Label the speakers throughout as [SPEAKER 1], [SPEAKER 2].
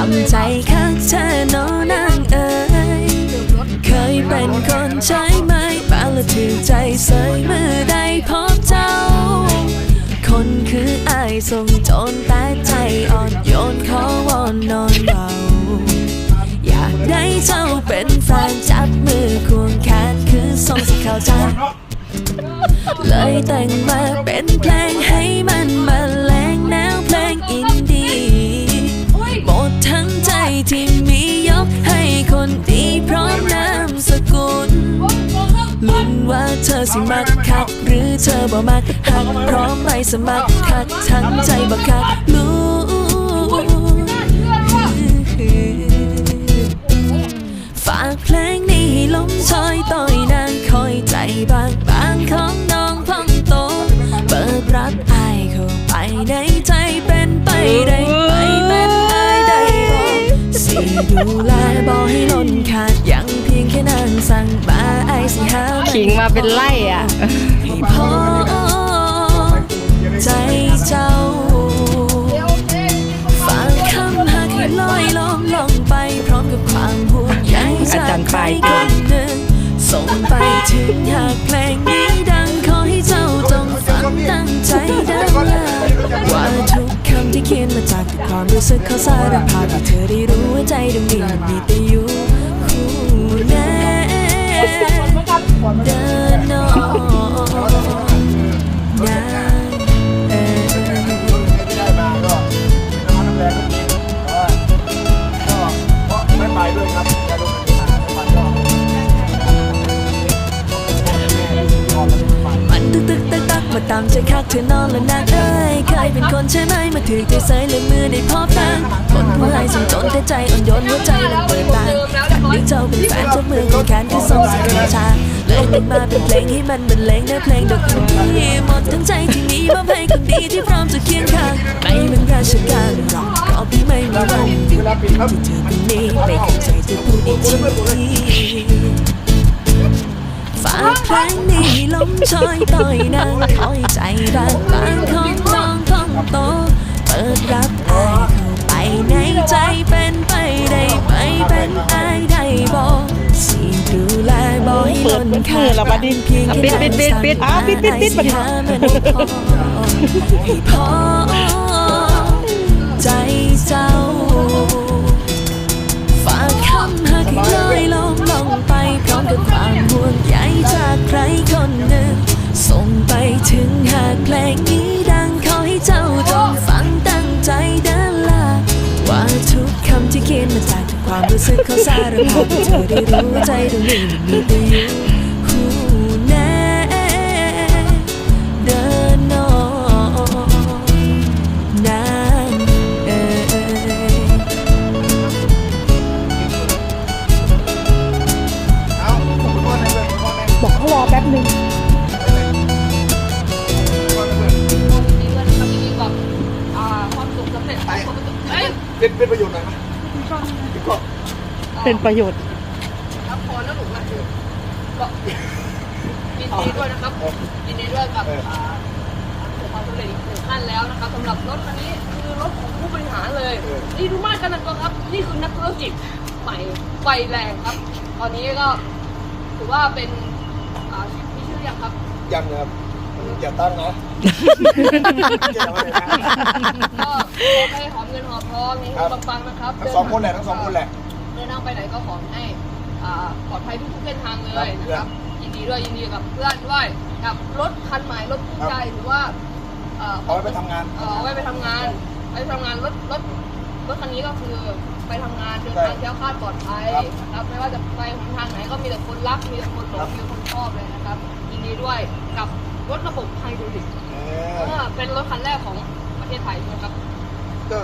[SPEAKER 1] ว่าตามใจข้างเธอโนนางเอ๋ยเคยเป็นคนใช้ไหมบางละถือใจเสยมือได้พบเจ้า คนคืออายส่งโจรแต่ใจอ่อนโยนขอวอนนอนเบาอยากได้เจ้าเป็นแฟนจับมือควงแขนคือส่งสิเข้าใจเลยแต่งมาเป็นเพลงให้ บ่มักหักพร้อมไปสมัครคักทั้งใจบ่คักรู้ฝากเพลงนี้ให้ลมชอยต่อยนางคอยใจบางบางของน้องพองโต เปิดรับอายเข้าไปในใจเป็นไปได้ไหมเป็นอายได้บอกสิดูแลบอกให้ล้นขาดยังเพียงแค่นางสั่งมาไอายสิหา
[SPEAKER 2] ขิงมาเป็นไล่อะ
[SPEAKER 1] พอ ใจเจ้าฝากคำหากให้ลอยล้อมลงไป พร้อมกับความห่วงใย
[SPEAKER 2] อา
[SPEAKER 1] จาก
[SPEAKER 2] จ
[SPEAKER 1] ใคร
[SPEAKER 2] ปลาย
[SPEAKER 1] คนหนึ่งส่งไปถึงหากเพลงนี้ดังขอให้เจ้าจงฟังตั้งใจดังเลยว่าทุกคำที่เขียนมาจากความรู้สึกเขาสารภาพให้เธอได้รู้ว่าใจดวงนี้มันมีแต่อยู่คู่แน่เดิ
[SPEAKER 3] ตามใจ
[SPEAKER 1] คักเธอนอนแล้วนางเอ้ยเคยเป็นคนใช่ไหมมาถือใจเสยเลยมือได้พบนางคนผู้ให้ส่งจนแต่ใจอ่อนโยนหัวใจมันเปิดบางคันนี้เจ้าเป็นแฟนจับมือของแขนที่ส่งสิ่งชาเลยติดมาเป็นเพลงให้มันบรรเลงในเพลงดอกนี้หมดทั้งใจที่มีมอบให้คนดีที่พร้อมจะเคียงข้างไม่เป็นราชการหรอกเพราะพี่ไม่มีวันที่เธอคนนี้ไม่เข้าใจจะพูดอีกทีฝากเพลงนี้ลมชอยต่อยนางคอ บอกให้ล้นค่า
[SPEAKER 2] เปิดมือแล้วบัดนี้
[SPEAKER 1] เพียง
[SPEAKER 2] ปิดปิดปิดปิดอ้าวปิดปิดปิด
[SPEAKER 1] สั่งมาให้ใจเจ้าฝากคำหากลอยลมลงไปพร้อมกับความห่วงใยจากใครคนหนึ่ง ส่งไปถึงหากเพลงนี้ดังขอให้เจ้าจงฟังตั้งใจเดินลาว่าทุกคำที่เขียนมา ความรู้สึกเขาสารภาพเธอได้รู้ใจตรงนี้มันมีแต่อยู่คู่แน่เดินนอนนานเอ่ย
[SPEAKER 3] เอาคุณพ่อในเมืองคุณพ่อใน
[SPEAKER 2] บอกเขารอแป๊บหนึ่ง
[SPEAKER 3] พ่อในเมือง
[SPEAKER 4] มีเงินทำดีๆกับอ่าความสุขสำเร็จของคนอื่นเอ้ย
[SPEAKER 3] เป็นเป็นประโยชน์หน่อยไหม
[SPEAKER 2] เป็นประโยชน์
[SPEAKER 4] รับพรแล้วหนูมาคือก็ยินดีด้วยนะครับยินดีด้วยกับอ่าประสบความสำเร็จอีกหนึ่งขั้นแล้วนะครับสำหรับรถคันนี้คือรถของผู้บริหารเลย นี่ดูมากกันนะครับ นี่คือนักธุรกิจใหม่ไฟแรงครับ ตอนนี้ก็ถือว่าเป็นอ่ามีชื่อยังครับ
[SPEAKER 3] ยังนะครับ อย่าตั้งนะอย่าไว้เลยนะ
[SPEAKER 4] ก็ขอให้หอมเงินหอมทองนี้
[SPEAKER 3] ครับ
[SPEAKER 4] ปังๆนะครับ
[SPEAKER 3] ทั้งสองคนแหละทั้งสองคนแหละ
[SPEAKER 4] เดินทางไปไหนก็ขอให้อ่าปลอดภัยทุกๆเส้นทางเลย
[SPEAKER 3] ครับ
[SPEAKER 4] นะครับ ยินดีด้วยยินดีกับเพื่อนด้วยกับรถคันใหม่รถคู่ใจหรือว่าเอ่อ
[SPEAKER 3] เอาไว้ไปทำงาน
[SPEAKER 4] เอ่อเอาไว้ไปทำงานไปทำงานรถรถรถคันนี้ก็คือไปทำงานเดินทางแคล้วคลาดปลอดภัย
[SPEAKER 3] ครับ
[SPEAKER 4] นะครับไม่ว่าจะไปหนทางไหนก็มีแต่คนรักมีแต่คนหล
[SPEAKER 3] ครั
[SPEAKER 4] ง
[SPEAKER 3] บ
[SPEAKER 4] มีแต่คนชอบเลยนะครับยินดีด้วยกับ รถระบบไฮดรอลิก
[SPEAKER 3] เอ
[SPEAKER 4] เอ
[SPEAKER 3] อ
[SPEAKER 4] อเป็นรถคันแรกของประเทศไทยใช่ไหมครับ
[SPEAKER 3] ก็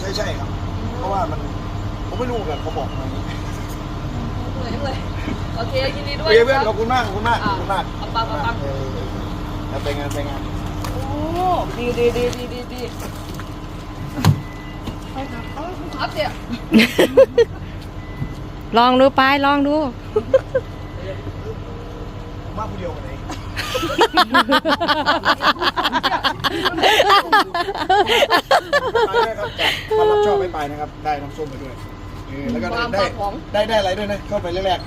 [SPEAKER 3] ใช่ใช่ครับ เพราะว่ามันผมไม่รู้กันเขาบอกมาอย่างนี้
[SPEAKER 4] เหนื่อยเลยโอเคยินดีด้วย
[SPEAKER 3] โอเคเพื่อน
[SPEAKER 4] นะ
[SPEAKER 3] ขอบคุณมากขอบคุณมากขอบคุณมาก
[SPEAKER 4] ปังปังปัง
[SPEAKER 3] เออแล้วไปงานไปงาน
[SPEAKER 4] โอ้ดีดีดีดีดีดีไปครับเอาครับเนี่ย
[SPEAKER 2] ลองดูไปลองดู
[SPEAKER 3] ผมว่าผู้เดียวกันเอง ไปด้วย ครับจากมารับชอบไม่ไปนะครับ ได้น้ำส้มไปด้วยเออแล้วก็ได้ได้ได้อะไรด้วยนะ เข้าไปแรก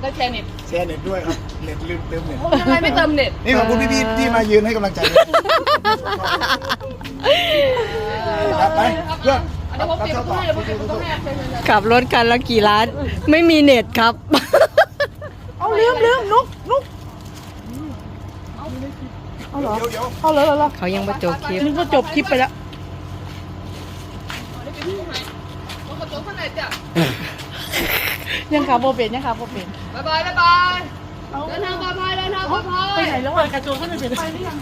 [SPEAKER 4] ได้แชร์เน็ต
[SPEAKER 3] ๆแชร์เน็ตด้วยครับเน็ตลืมเติมเน็ต
[SPEAKER 4] ผมยังไงไม่เติมเน็ต
[SPEAKER 3] นี่ขอบคุณพี่ๆที่มายืนให้กำลังใจด้วยครับไปเพื่อน
[SPEAKER 4] เดี๋ยวผมเปลี่ยนประตูให้เดี๋ยวผมเปลี่ยนประตูให้เชิญเชิญเชิญ
[SPEAKER 2] ขับรถกันแล้วกี่ล้าน ไม่มีเน็ตครับ เอาลืมลืมนุกนุก เอาเหรอ
[SPEAKER 3] เดี๋ยวเดี๋ยว
[SPEAKER 2] เอาเลยเหรอ
[SPEAKER 1] เขายังไม่จบคลิป
[SPEAKER 2] นึกว่าจบคลิปไปแล้ว
[SPEAKER 4] ได้เป็นผู้ให้รถกระจกข้างในจ้ะ
[SPEAKER 2] ยังขับโบเป็นยังขับโบเป็น
[SPEAKER 4] บ๊ายบายบ๊ายบายเดินทางปลอดภัยเดินทางปลอดภัย
[SPEAKER 2] ไปไหนแล้วอะกระโจนข้างในเป็น
[SPEAKER 4] ไปหรือยัง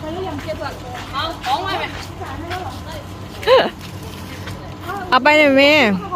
[SPEAKER 4] ไปหรือยังเก็บก่อนเอาของไว้ไหม
[SPEAKER 1] เอาไปหน่อยแม่
[SPEAKER 4] ขอ